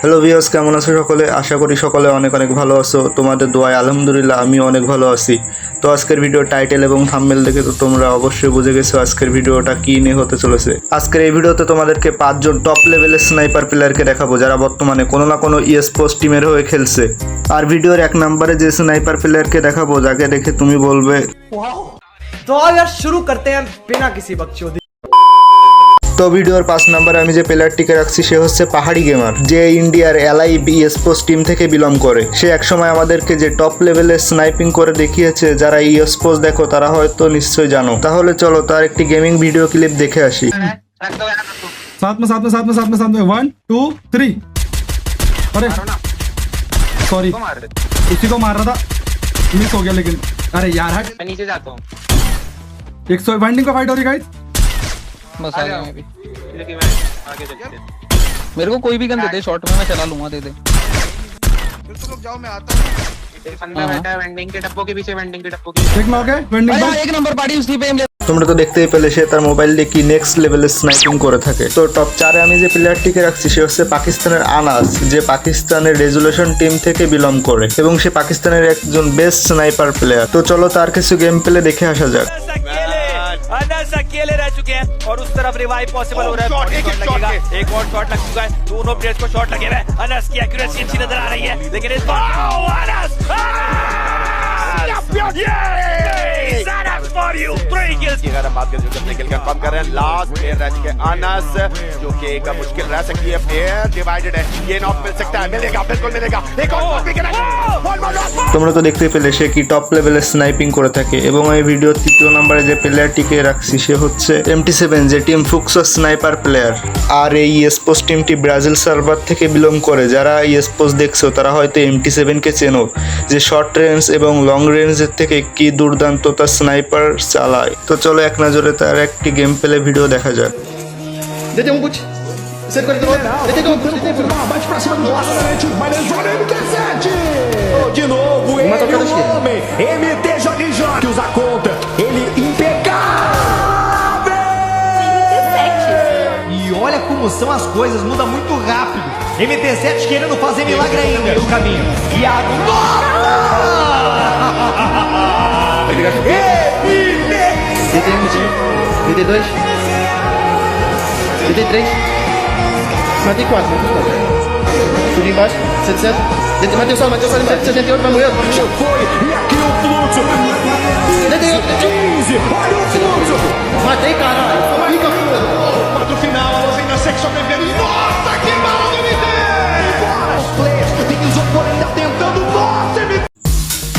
Hello ভিওস কেমন আছো সকলে? আশা করি সকলে অনেক অনেক ভালো আছো। তোমাদের দোয়ায় আলহামদুলিল্লাহ আমি অনেক ভালো আছি। তো আজকের ভিডিও টাইটেল এবং থাম্বেল দেখে তো তোমরা অবশ্যই বুঝে গেছো আজকের ভিডিওটা কী নিয়ে হতে চলেছে। আজকের এই ভিডিওতে তোমাদেরকে পাঁচজন টপ লেভেলের স্নাইপার প্লেয়ারকে দেখাবো, যারা বর্তমানে কোনো না কোনো ইএসপোর্টস টিমের হয়ে খেলছে। আর ভিডিওর এক নম্বরে যে স্নাইপার প্লেয়ারকে দেখাবো, যাকে দেখে তুমি বলবে তো শুরু করতে বিনা কিছু বকচোদি তো ভিডিওর পাঁচ নম্বরে আমি যে প্লেয়ারটিকে রাখছি সে হচ্ছে পাহাড়ি গেমার যে ইন্ডিয়ার এলআই বি স্পোর্টস টিম থেকে বিলং করে সে একসময় আমাদেরকে যে টপ লেভেলে স্নাইপিং করে দেখিয়েছে যারা ই স্পোর্টস দেখো তারা হয়তো নিশ্চয়ই জানো তাহলে চলো তার একটি গেমিং ভিডিও ক্লিপ দেখে আসি साथ में साथ में साथ में साथ में साथ में वन टू थ्री अरे सॉरी उसी को मार रहा था मिस हो गया लेकिन अरे यार हट मैं नीचे जाता हूँ एक सौ वाइंडिंग का फाइट हो रही गाइस बस आ गया मैं भी लेकिन मैं आगे चलते हैं मेरे को कोई भी गन दे दे शॉर्ट में मैं चला लूंगा दे दे एक बंदा बैठा है वेंडिंग के डब्बों के पीछे वेंडिंग के डब्बों के एक नॉक है वाइंडिंग भाई बस एक नंबर पार्टी उसी पे aim ले তোমরা তো দেখতেই পেলে সে তার মোবাইল দিয়ে কি নেক্সট লেভেলের স্নাইপিং করে থাকে তো টপ চারে আমি যে প্লেয়ারটিকে রাখছি সে হচ্ছে পাকিস্তানের আনাস যে পাকিস্তানের রেজুলেশন টিম থেকে বিলং করে এবং সে পাকিস্তানের একজন বেস্ট স্নাইপার প্লেয়ার তো চলো তার কিছু গেম প্লে দেখে আসা যাক अकेले अनस अकेले रह चुके हैं और उस तरफ़ रिवाइव पॉसिबल हो रहा है। एक और शॉट लग चुका है। दोनों प्लेयर्स को शॉट लगे हुए अनस की एक्यूरेसी अच्छी नज़र आ रही है। लेकिन इस बार Oh, कंफर्म कर रहे हैं लास्ट प्लेयर रह चुके अनस जो कि एक मुश्किल रह सकती है। प्लेयर डिवाइडेड है। ये नॉक मिल सकता है। मिलेगा बिल्कुल मिलेगा। एक और তোমরা তো দেখতে পেলে সে কি টপ লেভেলের স্নাইপিং করে থাকে এবং এই ভিডিওর তৃতীয় নম্বরে যে প্লেয়ারটিকে রাখছি সে হচ্ছে এমটি সেভেন যে টিম ফুকসো স্নাইপার প্লেয়ার আর এই স্পোর্টস টিমটি ব্রাজিল সার্ভার থেকে বিলং করে যারা স্পোর্টস দেখছ তারা হয়তো এমটি সেভেনকে চেনো যে শর্ট রেঞ্জ এবং লং রেঞ্জের থেকে কি দুর্দান্ত তার স্নাইপার চালায় তো চলো এক নজরে তার একটি গেম প্লে ভিডিও দেখা যাক Detém boot. 142. Detém boot. Bate pra cima do Nossa, MT7. De novo, Uma é tocada de homem, MT Jorge que usa conta. Ele impecável! MT7 E olha como são as coisas, muda muito rápido. MT7 querendo fazer milagre ainda. no caminho. E a nota! MT7! 32 33 94 94 Tudo embaixo, 700 Matei só, matei só, 68, vai morrer Já foi. E aqui o fluxo. DD, 15. Olha o fluxo. Matei caralho,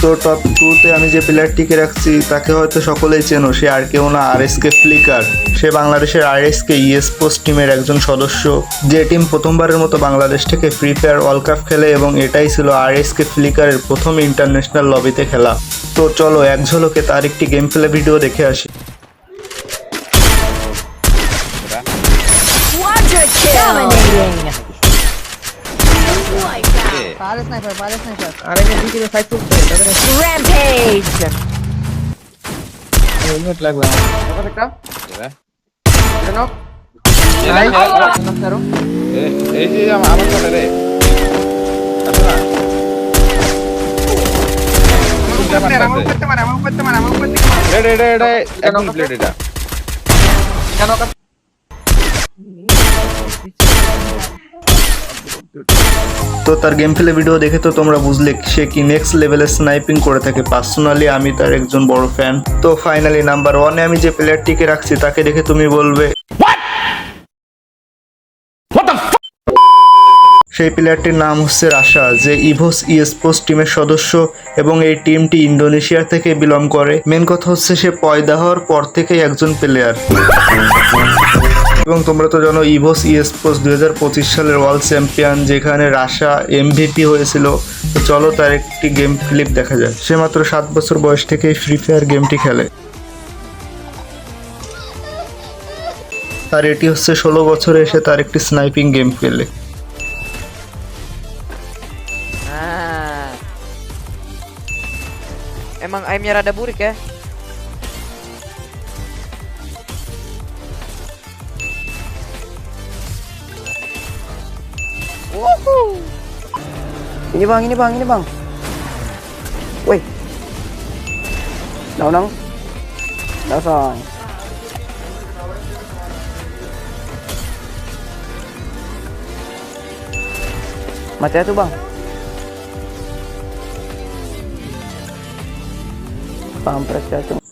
তো top টুতে আমি যে প্লেয়ারটিকে রাখছি, তাকে হয়তো সকলেই চেনো। সে আর কেউ না আর এস কে ফ্লিকার সে বাংলাদেশের আর এস কে ইএসপোস টিমের একজন সদস্য। যে টিম প্রথমবারের মতো বাংলাদেশ থেকে ফ্রি ফায়ার ওয়ার্ল্ড কাপ খেলে এবং এটাই ছিল আর এস কে ফ্লিকারের প্রথম ইন্টারন্যাশনাল লবিতে খেলা। তো চলো, এক ঝলকে তার একটি গেম প্লে ভিডিও দেখে আসি। Dominating. पारे स्नाइपर पारे स्नाइपर अरे मैं भी के लिए फाइट टू रैम्पेज हेलमेट लग रहा है पता लगता है ये नॉक नाइस नॉक करो ए ए जी हम आवाज़ कर रहे अच्छा ऊपर से मारा ऊपर से मारा ऊपर से मारा रे रे रे रे एक ब्लेड है क्या नॉक তো তার গেম প্লে ভিডিও দেখে তো তোমরা বুঝলে সে কি নেক্সট লেভেলের স্নাইপিং করে থাকে। পার্সোনালি আমি তার একজন বড় ফ্যান তো ফাইনালি নাম্বার ওয়ানে আমি যে প্লেয়ারটিকে রাখছি তাকে দেখে তুমি বলবে সেই প্লেয়ারটির নাম হচ্ছে রাশা যে ইভোস ইস্পোর্টস টিমের সদস্য এবং এই টিমটি ইন্দোনেশিয়া থেকে বিলং করে। মেন কথা হচ্ছে সে পয়দা হওয়ার পর থেকেই একজন প্লেয়ার এবং তোমরা তো জানো ইভোস ইস্পোর্টস দুই হাজার পঁচিশ সালের ওয়ার্ল্ড চ্যাম্পিয়ন, যেখানে রাশা এমভিপি হয়েছিল তো চলো তার একটি গেম ক্লিপ দেখা যায় সে মাত্র সাত বছর বয়স থেকেই ফ্রি ফায়ার গেমটি খেলে আর এটি হচ্ছে ষোলো বছরে এসে তার একটি স্নাইপিং গেম খেলে. Emang aimnya rada burik ya? Ini bang, ini bang, ini bang. Woi. Nang nang. Nang sang. Mati tuh bang. Pampres ya, jatuh.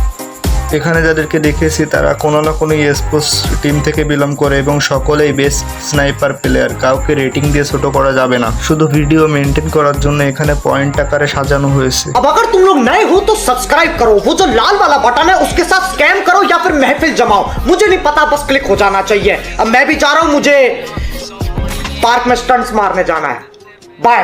এখানে যাদেরকে দেখেছি তারা কোনো না কোনো স্পোর্টস টিম থেকে বিলং করে এবং সকলেই বেস্ট স্নাইপার প্লেয়ার কাউকে রেটিং দিয়ে ছোট করা যাবে না শুধু ভিডিও মেনটেন করার জন্য এখানে পয়েন্ট আকারে সাজানো হয়েছে अब अगर तुम लोग नए हो तो सब्सक्राइब करो वो जो लाल वाला बटन है उसके साथ स्कैम करो या फिर महफिल जमाओ मुझे नहीं पता बस क्लिक हो जाना चाहिए अब मैं भी जा रहा हूं मुझे पार्क में स्टंट्स मारने जाना है बाय